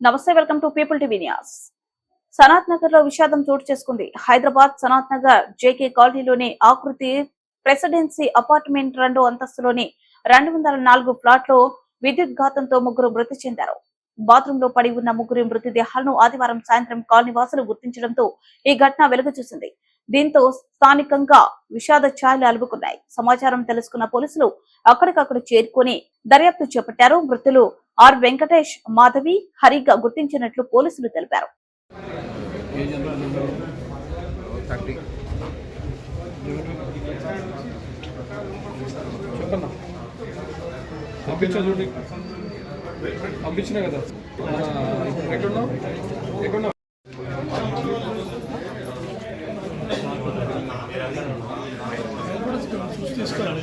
నమస్తే welcome to people TV news. Sanath నగర్లో విషాదం చోటు చేసుకుంది. హైదరాబాద్ సనాత్ నగర్ జేకే కాలనీలోని ఆకృతి ప్రెసిడెన్సీ అపార్ట్మెంట్ రెండు అంతస్తులోని రెండు వందల నాలుగు ఫ్లాట్లో విద్యుత్ ఘాతంతో ముగ్గురు మృతి చెందారు. బాత్రూమ్లో పడి ఉన్న ముగ్గురి మృతదేహాలను ఆదివారం సాయంత్రం కాలనీ వాసులు గుర్తించడంతో ఈ ఘటన వెలుగు చూసింది. దీంతో స్థానికంగా విషాద ఛాయలు అలుపుకున్నాయి సమాచారం తెలుసుకున్న పోలీసులు అక్కడికక్కడ చేరుకొని దర్యాప్తు చేపట్టారు. మృతులు ఆర్ వెంకటేష్ మాధవి హరిగా గుర్తించినట్లు పోలీసులు తెలిపారు. థర్టీ కదా. ఎక్కడున్నావు? ఎక్కడున్నావు? తీసుకోవాలి